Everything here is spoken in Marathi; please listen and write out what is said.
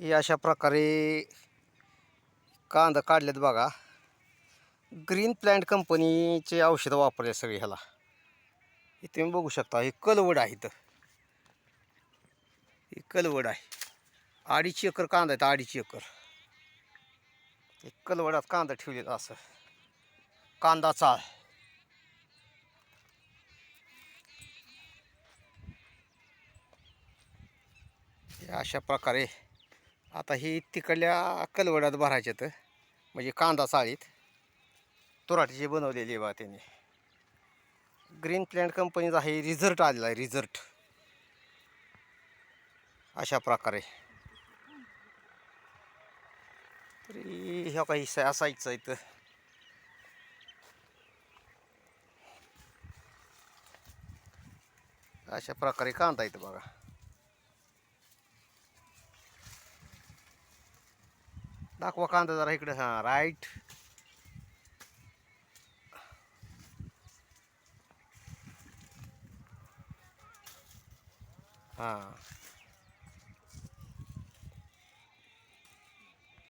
हे अशा प्रकारे कांदा काढलेत बघा. ग्रीन प्लॅन्ट कंपनीचे औषधं वापरले सगळे ह्याला. हे तुम्ही बघू शकता हे कलवड आहे इथं हे कलवड आहे. अडीच एकर कांदा आहे अडीच एकर. हे कलवडात कांदा ठेवलेला असं. कांदा चाळ हे अशा प्रकारे आता ही तिकडल्या कलवडात भरायचे तर म्हणजे कांदा चाळीत तुराटीची बनवलेली आहे बा त्यांनी. ग्रीन प्लॅन्ट कंपनीचा आहे रिझल्ट आलेला आहे रिझल्ट अशा प्रकारे. तरी ह्या काही असायचं इथं. अशा प्रकारे कांदा इथं बघा. दाखवा कांदा जरा इकडे. हां राईट हां.